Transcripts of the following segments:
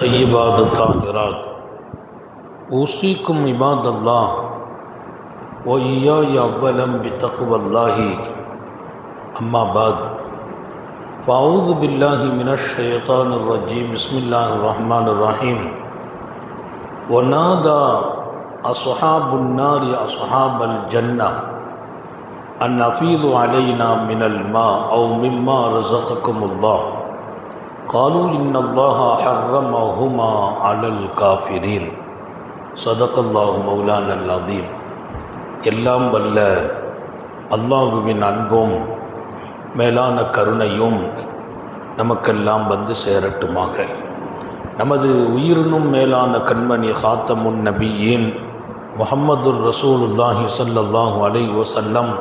طیبات الطاہرات اوسیکم عباد اللہ و یا اولم بتقو اللہ۔ اما بعد، فاعوذ باللہ من الشیطان الرجیم، بسم اللہ الرحمن الرحیم۔ ونادى اصحاب النار اصحاب الجنہ ان نفیض علینا من الماء او مما رزقکم اللہ۔ قالوا إن الله حرمهما على الكافرين صدق الله مولانا العظيم எல்லாம் வல்ல அல்லாஹுவின் அன்பும் மேலான கருணையும் நமக்கெல்லாம் வந்து சேரட்டுமாக நமது உயிரினும் மேலான கண்மணி ஹாத்தமுன் நபியின் முஹம்மதுர் ரசூலுல்லாஹி ஸல்லல்லாஹு அலைஹி வஸல்லம்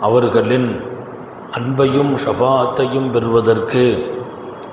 அவர்களின் அன்பையும் ஷஃபாத்தையும் பெறுவதற்கு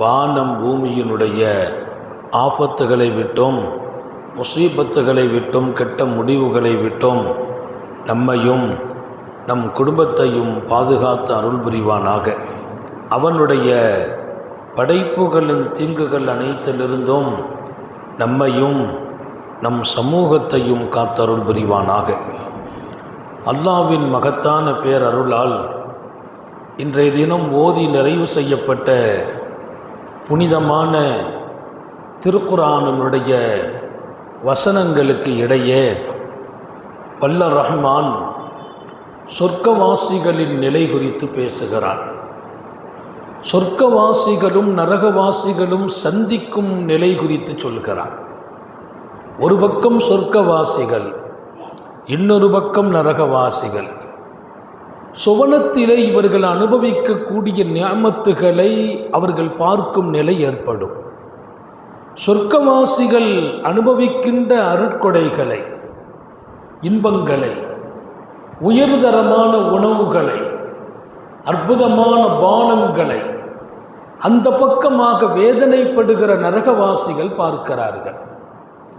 வானம் பூமியினுடைய ஆபத்துகளை விட்டும் முசீபத்துகளை விட்டும் கெட்ட முடிவுகளை விட்டும் நம்மையும் நம் குடும்பத்தையும் பாதுகாத்து அருள் புரிவானாக. அவனுடைய படைப்புகளின் தீங்குகள் அனைத்திலிருந்தும் நம்மையும் நம் சமூகத்தையும் காத்தருள் புரிவானாக. அல்லாவின் மகத்தான பேரருளால் இன்றைய தினம் ஓதி நிறைவு செய்யப்பட்ட புனிதமான திருக்குரானுடைய வசனங்களுக்கு இடையே வல்ல ரஹ்மான் சொர்க்கவாசிகளின் நிலை குறித்து பேசுகிறான் சொர்க்கவாசிகளும் நரகவாசிகளும் சந்திக்கும் நிலை குறித்து சொல்கிறான் ஒரு பக்கம் சொர்க்கவாசிகள் இன்னொரு பக்கம் நரகவாசிகள். சுவனத்திலே இவர்கள் அனுபவிக்கக்கூடிய ஞாமத்துகளை அவர்கள் பார்க்கும் நிலை ஏற்படும். சொர்க்கவாசிகள் அனுபவிக்கின்ற அருட்கொடைகளை இன்பங்களை உயர்தரமான உணவுகளை அற்புதமான பானங்களை அந்த பக்கமாக வேதனைப்படுகிற நரகவாசிகள் பார்க்கிறார்கள்.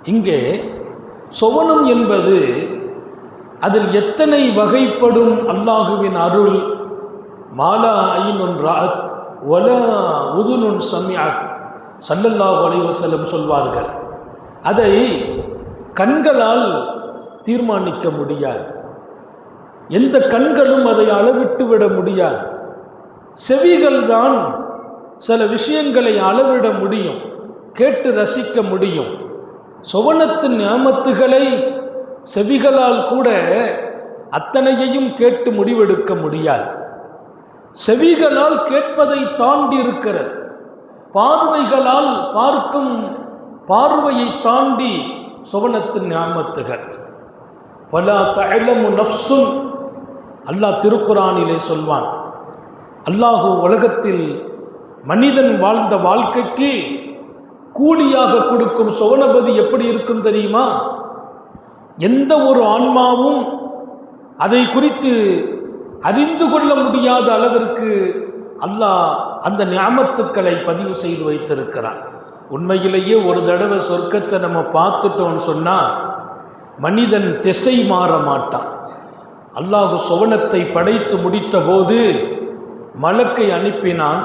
இங்கே சுவனம் என்பது அதில் எத்தனை வகைப்படும் அல்லாஹுவின் அருள்? மாலா ஐநொன் ராத் ஒல உதுனுன் சம்யாக் சல்லல்லாஹு அலைவசலம் சொல்வார்கள். அதை கண்களால் தீர்மானிக்க முடியாது. எந்த கண்களும் அதை அளவிட்டு விட முடியாது. செவிகள் தான் சில விஷயங்களை அளவிட முடியும் கேட்டு ரசிக்க முடியும். சுவனத்தின் ஞாமத்துகளை செவிகளால் கூட அத்தனையையும் கேட்டு முடிவெடுக்க முடியாது. செவிகளால் கேட்பதை தாண்டி இருக்கிறது. பார்வைகளால் பார்க்கும் பார்வையை தாண்டி சுவனத்தின் ஞாபத்துகள் பலா தழமு நப்சும் அல்லாஹ் திருக்குறானிலே சொல்வான். அல்லாஹு உலகத்தில் மனிதன் வாழ்ந்த வாழ்க்கைக்கு கூலியாக கொடுக்கும் சுவனபதி எப்படி இருக்கும் தெரியுமா? எந்த ஒரு ஆன்மாவும் அதை குறித்து அறிந்து கொள்ள முடியாத அளவிற்கு அல்லாஹ் அந்த ஞாபத்துக்களை பதிவு செய்து வைத்திருக்கிறான். உண்மையிலேயே ஒரு தடவை சொர்க்கத்தை நம்ம பார்த்துட்டோம்னு சொன்னால் மனிதன் திசை மாற மாட்டான். அல்லாஹு சுவனத்தை படைத்து முடித்த போது மலக்கை அனுப்பினான்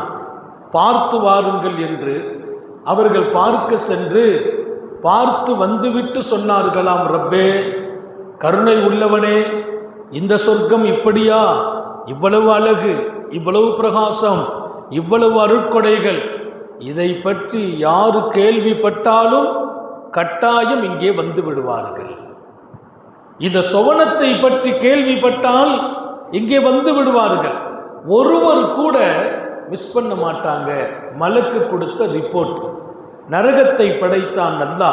பார்த்து வாருங்கள் என்று அவர்கள் பார்க்க சென்று பார்த்து வந்துவிட்டு சொன்னார்களாம் ரப்பே கருணை உள்ளவனே இந்த சொர்க்கம் இப்படியா? இவ்வளவு அழகு இவ்வளவு பிரகாசம் இவ்வளவு அருட்கொடைகள். இதை பற்றி யாரு கேள்விப்பட்டாலும் கட்டாயம் இங்கே வந்து விடுவார்கள். இந்த சுவனத்தை பற்றி கேள்விப்பட்டால் இங்கே வந்து விடுவார்கள். ஒருவர் கூட மிஸ் பண்ண மாட்டாங்க. மலக்கு கொடுத்த ரிப்போர்ட். நரகத்தை படைத்தான் நல்லா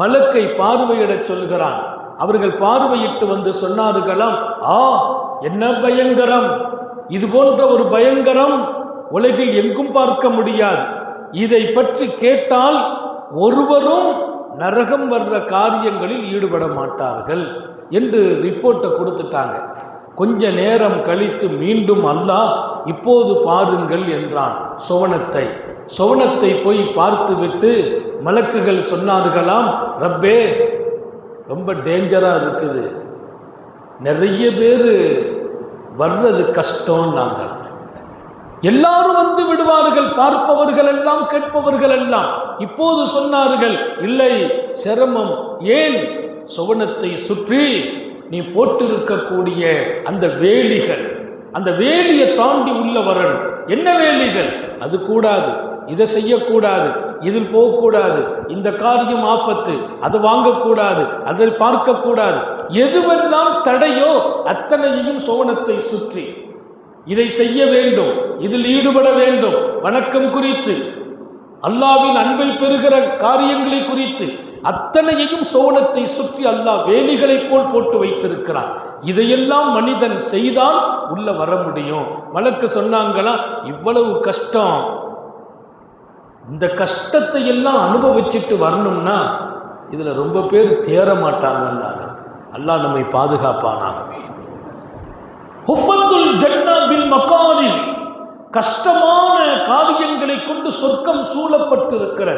மலக்கை பார்வையிடச் சொல்கிறான். அவர்கள் பார்வையிட்டு வந்து சொன்னார்களாம் ஆ என்ன பயங்கரம்? இது போன்ற ஒரு பயங்கரம் உலகில் எங்கும் பார்க்க முடியாது. இதை பற்றி கேட்டால் ஒருவரும் நரகம் வர்ற காரியங்களில் ஈடுபட மாட்டார்கள் என்று ரிப்போர்ட்டை கொடுத்துட்டாங்க. கொஞ்ச நேரம் கழித்து மீண்டும் அல்லாஹ் இப்போது பாருங்கள் என்றான். சுவனத்தை சுவனத்தை போய் பார்த்துவிட்டு மலக்குகள் சொன்னார்களாம் ரப்பே ரொம்ப டேஞ்சராக இருக்குது. நிறைய பேர் வர்றது கஷ்டம் நாங்கள். எல்லாரும் வந்து விடுவார்கள் பார்ப்பவர்கள் எல்லாம் கேட்பவர்கள் எல்லாம். இப்போது சொன்னார்கள் இல்லை சிரமம் ஏன்? சுவனத்தை சுற்றி நீ போட்டிருக்கக்கூடிய அந்த வேலிகள் அந்த வேலியை தாண்டி உள்ள வரணும் என்ன வேலிகள்? அது கூடாது. இதை செய்யக்கூடாது இதில் போகக்கூடாது இந்த காரியம் ஆபத்து அது வாங்கக்கூடாது அதை பார்க்கக்கூடாது. எதுவெல்லாம் தடையோ அத்தனையையும் சோனத்தை சுற்றி. இதை செய்ய வேண்டும் இதில் ஈடுபட வேண்டும் வணக்கம் குறித்து. அல்லாவின் அன்பை பெறுகிற காரியங்களை குறித்து. அத்தனையையும் சோனத்தை சுற்றி அல்லாஹ் வேலிகளைப் போல் போட்டு வைத்திருக்கிறான். இதையெல்லாம் மனிதன் செய்தால் உள்ள வர முடியும். வழக்கு சொன்னாங்களா இவ்வளவு கஷ்டம். இந்த கஷ்டத்தை எல்லாம் அனுபவிச்சுட்டு வரணும்னா இதில் ரொம்ப பேர் தேற மாட்டாங்கன்னாங்க. அல்லாஹ் நம்மை பாதுகாப்பானாங்க கஷ்டமான காரியங்களை கொண்டு சொர்க்கம் சூழப்பட்டிருக்கிற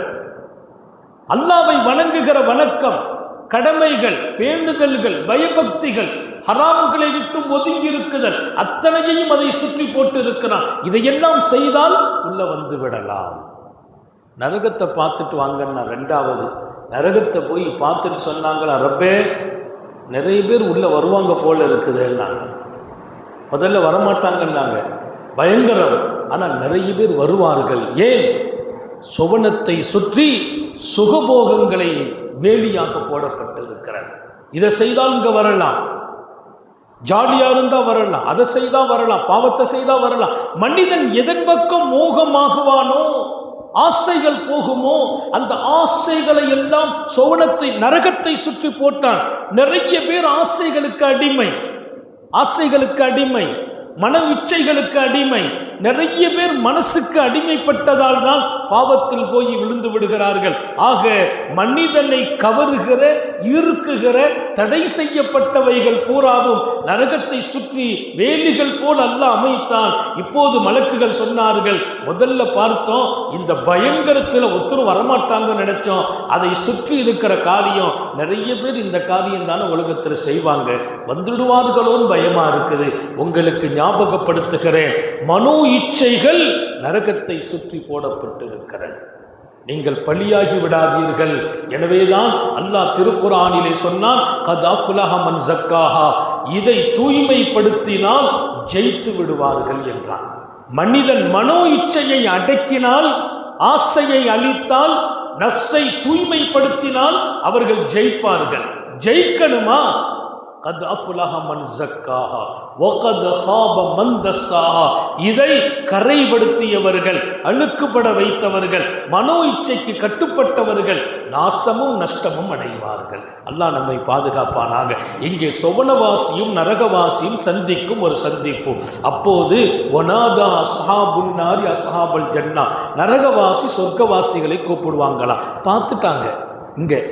அல்லாவை வணங்குகிற வணக்கம் கடமைகள் வேண்டுதல்கள் பயபக்திகள் ஹராம்களை விட்டும் ஒதுங்கி இருக்குதல் அத்தனையையும் அதை சுற்றி போட்டு இருக்கிறான் இதையெல்லாம் செய்தால் உள்ள வந்து விடலாம். நரகத்தை பார்த்துட்டு வாங்கன்னா ரெண்டாவது. நரகத்தை போய் பார்த்துட்டு சொன்னாங்களா ரப்பே நிறைய பேர் உள்ளே வருவாங்க போல இருக்குதுன்னாங்க முதல்ல வரமாட்டாங்கன்னாங்க. பயங்கரம். ஆனால் நிறைய பேர் வருவார்கள். ஏன்? சுவனத்தை சுற்றி சுகபோகங்களை வேலியாக போடப்பட்டிருக்கிறது. இதை செய்தால் இங்கே வரலாம். ஜாலியாக இருந்தால் வரலாம். அதை செய்தால் வரலாம். பாவத்தை செய்தால் வரலாம். மனிதன் எதன் பக்கம் மோகமாகுவானோ ஆசைகள் போகுமோ அந்த ஆசைகளை எல்லாம் சோனத்தை நரகத்தை சுற்றி போட்டான். நிறைய பேர் ஆசைகளுக்கு அடிமை. ஆசைகளுக்கு அடிமை. மன இச்சைகளுக்கு அடிமை. நிறைய பேர் மனசுக்கு அடிமைப்பட்டதால் தான் பாவத்தில் போய் விழுந்து விடுகிறார்கள். ஆக மனிதனை கவருகிற ஈர்க்குகிற தடை செய்யப்பட்டவைகள் பூராவும் நரகத்தை சுற்றி வேலிகள் போல் அல்ல அமைத்தான். இப்போது மலக்குகள் சொன்னார்கள் முதல்ல பார்த்தோம் இந்த பயங்கரத்தில் ஒருத்தரும் வரமாட்டாங்கன்னு நினைச்சோம். அதை சுற்றி இருக்கிற காரியம் நிறைய பேர் இந்த காரியம் தானே உலகத்தில் செய்வாங்க. வந்துடுவார்களோன்னு பயமா இருக்குது. உங்களுக்கு ஞாபகப்படுத்துகிறேன். மனோ இச்சைகள் நரகத்தை சுற்றி போடப்பட்டிருக்கிறது. நீங்கள் பலியாகி விடாதீர்கள். எனவேதான் அல்லாஹ் திருக்குறானிலே சொன்னான் கதா ஜக்காஹா. இதை தூய்மைப்படுத்தினால் ஜெயித்து விடுவார்கள் என்றான். மனிதன் மனோ இச்சையை அடக்கினால் ஆசையை அளித்தால் நஃப்ஸை தூய்மைப்படுத்தினால் அவர்கள் ஜெயிப்பார்கள். ஜெயிக்கணுமா? கத் அஃபுலஹ மன் ஜக்காஹா வகத் ஹாப மன் தஸ்ஸாஹா இதை கரைபடுத்தியவர்கள் அழுக்குப்பட வைத்தவர்கள் மனோ இச்சைக்கு கட்டுப்பட்டவர்கள் நாசமும் நஷ்டமும் அடைவார்கள். அல்லாஹ் நம்மை பாதுகாப்பானாக. இங்கே சொவனவாசியும் நரகவாசியும் சந்திக்கும் ஒரு சந்திப்பு. அப்போது ஒனாதா அஸ்ஹாபுல் நாரி ஜன்னா. நரகவாசி சொர்க்கவாசிகளை கூப்பிடுவாங்களாம் பார்த்துட்டாங்க. இங்கே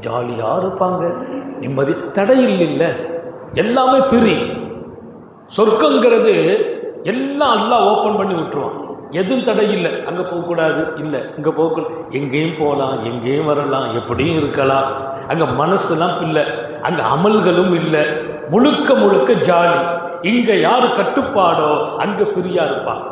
ஜாலியாக இருப்பாங்க. நிம்மதி தடையில் இல்லை. எல்லாமே ஃப்ரீ சொர்க்கங்கிறது எல்லாம் எல்லாம் ஓப்பன் பண்ணி விட்டுருவான். எதுவும் தடை இல்லை. அங்கே போகக்கூடாது. இல்லை. இங்கே போக எங்கேயும் போகலாம். எங்கேயும் வரலாம். எப்படியும் இருக்கலாம். அங்கே மனசுலாம் இல்லை. அங்கே அமல்களும் இல்லை. முழுக்க முழுக்க ஜாலி. இங்கே யார் கட்டுப்பாடோ அங்கே ஃப்ரீயாக இருப்பான்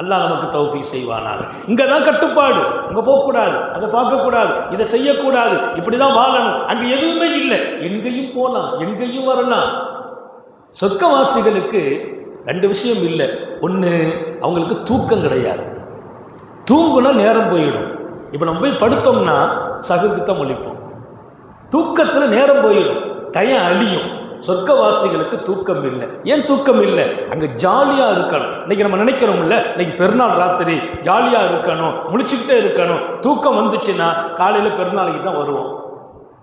அல்லாஹ் நமக்கு தௌஃபி செய்வானாக. இங்கே தான் கட்டுப்பாடு. அங்கே போகக்கூடாது. அதை பார்க்கக்கூடாது. இதை செய்யக்கூடாது. இப்படி தான் வாழணும். அங்கே எதுவுமே இல்லை. எங்கேயும் போகலாம் எங்கேயும் வரலாம். சொர்க்கவாசிகளுக்கு ரெண்டு விஷயம் இல்லை. ஒன்று அவங்களுக்கு தூக்கம் கிடையாது. தூங்குனா நேரம் போயிடும். இப்போ நம்ம போய் படுத்தோம்னா சகுக்குத்தான் முழிப்போம். தூக்கத்தில் நேரம் போயிடும். டயம் அழியும். சொர்க்கவாசிகளுக்கு தூக்கம் இல்லை. ஏன் தூக்கம் இல்லை? அங்கே ஜாலியாக இருக்கணும். இன்னைக்கு நம்ம நினைக்கிறோம்ல இன்னைக்கு பெருநாள் ராத்திரி ஜாலியாக இருக்கணும் முழிச்சுக்கிட்டே இருக்கணும். தூக்கம் வந்துச்சுன்னா காலையில் பெருநாளைக்கு தான் வருவோம்.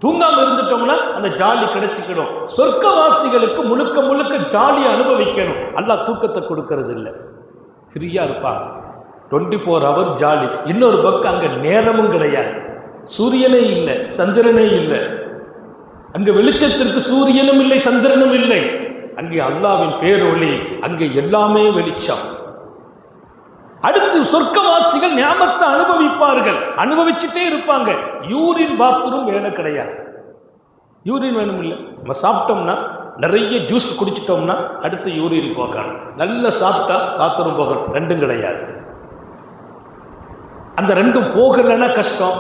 தூங்காமல் இருந்துட்டோம்னா அந்த ஜாலி கிடைச்சிக்கிடும். சொர்க்கவாசிகளுக்கு முழுக்க முழுக்க ஜாலியை அனுபவிக்கணும். அல்லா தூக்கத்தை கொடுக்கறது இல்லை ஃப்ரீயாக இருப்பாங்க டுவெண்ட்டி ஃபோர் ஹவர் ஜாலி. இன்னொரு பக்கம் அங்கே நேரமும் கிடையாது. சூரியனே இல்லை சந்திரனே இல்லை. அங்கு வெளிச்சத்திற்கு சூரியனும் இல்லை சந்திரனும் இல்லை. அங்கே அல்லாவின் பேரொளி அங்கே எல்லாமே வெளிச்சம். அடுத்து சொர்க்கவாசிகள் ஞாபகத்தை அனுபவிப்பார்கள். அனுபவிச்சுட்டே இருப்பாங்க. யூரின் பாத்ரூம் வேலை கிடையாது. யூரின் வேணும் இல்லை? நம்ம சாப்பிட்டோம்னா நிறைய ஜூஸ் குடிச்சிட்டோம்னா அடுத்து யூரின் போகணும். நல்லா சாப்பிட்டா பாத்ரூம் போகணும். ரெண்டும் கிடையாது. அந்த ரெண்டும் போகலைன்னா கஷ்டம்.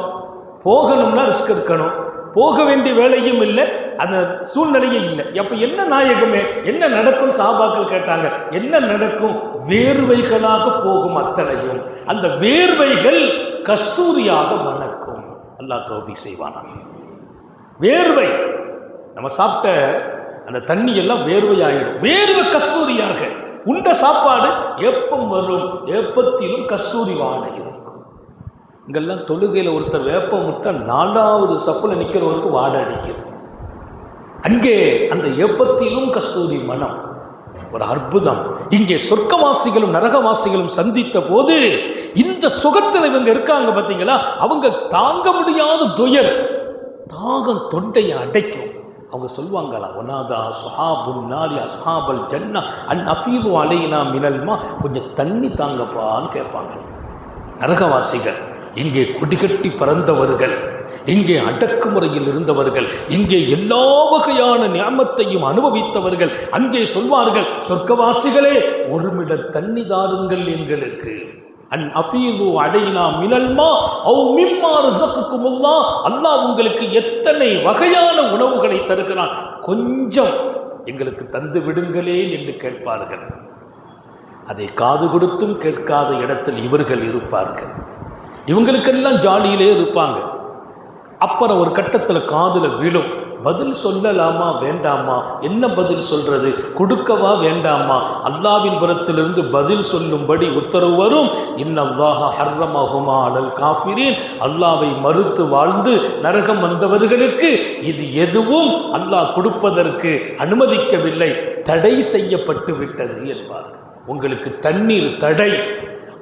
போகணும்னா ரிஸ்க் இருக்கணும். போக வேண்டிய வேலையும் இல்லை அந்த சூழ்நிலையும் இல்லை. அப்போ என்ன நாயகமே என்ன நடக்கும் சாபாக்கள் கேட்டாங்க என்ன நடக்கும்? வேர்வைகளாக போகும் அத்தனையும். அந்த வேர்வைகள் கஸ்தூரியாக மணக்கும் அல்லாஹ் தோஃபி செய்வானா? வேர்வை. நம்ம சாப்பிட்ட அந்த தண்ணி எல்லாம் வேர்வையாயிடும். வேர்வை கஸ்தூரியாக. உண்ட சாப்பாடு எப்பம் வரும்? எப்பத்திலும் கஸ்தூரி வாடை இங்கெல்லாம் தொழுகையில் ஒருத்தர் வேப்பம் விட்டா நாலாவது சப்பில் நிற்கிறவருக்கு வாடை அடிக்குது அங்கே அந்த எப்பத்திலும் கஸ்தூரி மனம். ஒரு அற்புதம். இங்கே சொர்க்கவாசிகளும் நரகவாசிகளும் சந்தித்த போது இந்த சுகத்தில் இவங்க இருக்காங்க பார்த்தீங்களா அவங்க தாங்க முடியாத துயர். தாகம் தொண்டையை அடைக்கும். அவங்க சொல்லுவாங்களா ஒனாதா சுஹாபுல் நாரி அஸ்ஹாபல் ஜன்னா அன் அஃபீது அலைனா மினல்மா கொஞ்சம் தண்ணி தாங்கப்பான்னு கேட்பாங்க. நரகவாசிகள். இங்கே குடிகட்டி பறந்தவர்கள் இங்கே அடக்குமுறையில் இருந்தவர்கள் இங்கே எல்லா வகையான ஞாபத்தையும் அனுபவித்தவர்கள் அங்கே சொல்வார்கள் சொர்க்கவாசிகளே ஒருமிடர் தண்ணி தாருங்கள் எங்களுக்கு. அன் அஃபீது அடையினா மினல்மா அவ் மிம்மா ரிசக்குக்குமுல்லா அல்லாஹ் உங்களுக்கு எத்தனை வகையான உணவுகளை தருகிறான் கொஞ்சம் எங்களுக்கு தந்து விடுங்களே என்று கேட்பார்கள். அதை காது கொடுத்தும் கேட்காத இடத்தில் இவர்கள் இருப்பார்கள். இவங்களுக்கெல்லாம் ஜாலியிலே இருப்பாங்க. அப்புறம் ஒரு கட்டத்தில் காதில் விழும். பதில் சொல்லலாமா வேண்டாமா? என்ன பதில் சொல்றது? கொடுக்கவா வேண்டாமா? அல்லாவின் புறத்திலிருந்து பதில் சொல்லும்படி உத்தரவு வரும். இன்னல்லாஹ ஹர்ரமஹுமா அலல் காஃபிரீன். அல்லாவை மறுத்து வாழ்ந்து நரகம் வந்தவர்களுக்கு இது எதுவும் அல்லாஹ் கொடுப்பதற்கு அனுமதிக்கவில்லை. தடை செய்யப்பட்டு விட்டது என்பார் உங்களுக்கு தண்ணீர் தடை.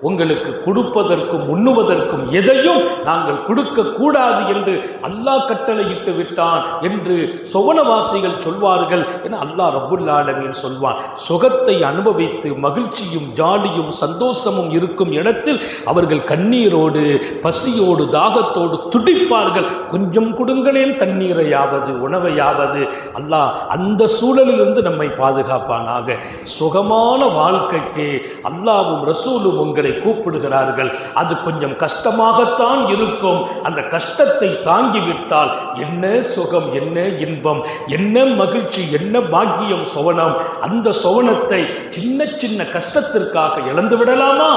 உங்களுக்கு கொடுப்பதற்கும் உண்ணுவதற்கும் எதையும் நாங்கள் கொடுக்க கூடாது என்று அல்லாஹ் கட்டளையிட்டு விட்டான் என்று சொவனவாசிகள் சொல்வார்கள் என அல்லாஹ் ரபுல்லாலமீன் சொல்வான். சுகத்தை அனுபவித்து மகிழ்ச்சியும் ஜாலியும் சந்தோஷமும் இருக்கும் இடத்தில் அவர்கள் கண்ணீரோடு பசியோடு தாகத்தோடு துடிப்பார்கள். கொஞ்சம் கொடுங்களேன் தண்ணீரையாவது உணவையாவது. அல்லாஹ் அந்த சூழலிலிருந்து நம்மை பாதுகாப்பானாக. சுகமான வாழ்க்கைக்கு அல்லாவும் ரசூலும் உங்களை கூப்பிடுகிறார்கள். அது கொஞ்சம் கஷ்டமாகத்தான் இருக்கும். அந்த கஷ்டத்தை தாங்கிவிட்டால் என்ன சுகம் என்ன இன்பம் என்ன மகிழ்ச்சி என்ன பாக்கியம் சுவனம் அந்த சுவனத்தை சின்ன சின்ன கஷ்டத்திற்காக இழந்து விடலாமா?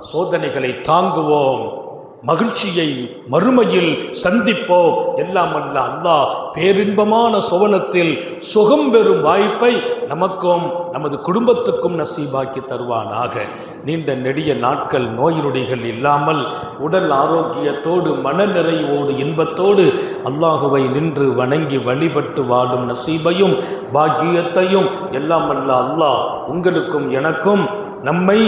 சோதனைகளை தாங்குவோம். மகிழ்ச்சியை மறுமையில் சந்திப்போம் எல்லாம் அல்ல அல்லாஹ் பேரின்பமான சுவனத்தில் சுகம் பெறும் வாய்ப்பை நமக்கும் நமது குடும்பத்துக்கும் நசீபாக்கி தருவானாக. நீண்ட நெடிய நாட்கள் நோய் நொடிகள் இல்லாமல் உடல் ஆரோக்கியத்தோடு மன நிறைவோடு இன்பத்தோடு அல்லாஹுவை நின்று வணங்கி வழிபட்டு வாழும் நசீபையும் பாக்கியத்தையும் எல்லாம் அல்ல அல்லாஹ் உங்களுக்கும் எனக்கும் நம்மை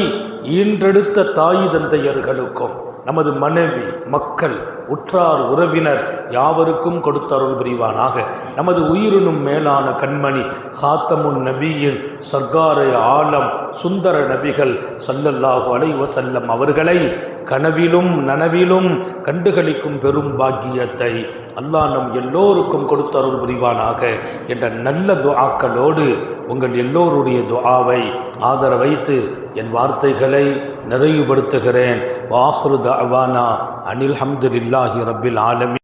ஈன்றெடுத்த தாய் தந்தையர்களுக்கும். நமது மனைவி மக்கள் உற்றார் உறவினர் யாவருக்கும் கொடுத்தருள் புரிவானாக. நமது உயிரினும் மேலான கண்மணி ஹாத்தமுன் நபியின் சர்க்காரை ஆலம் சுந்தர நபிகள் சல்லல்லாஹு அலைவ செல்லம் அவர்களை கனவிலும் நனவிலும் கண்டுகளிக்கும் பெரும் பாக்கியத்தை அல்லாஹ் நம் எல்லோருக்கும் கொடுத்தருள் புரிவானாக. என்ற நல்ல துஆக்களோடு உங்கள் எல்லோருடைய துஆவை ஆதர வைத்து என் வார்த்தைகளை நிறைவுபடுத்துகிறேன். வாஹ்ரு தவானா அனில் ஹம்துலில்லாஹி ரப்பில் ஆலமி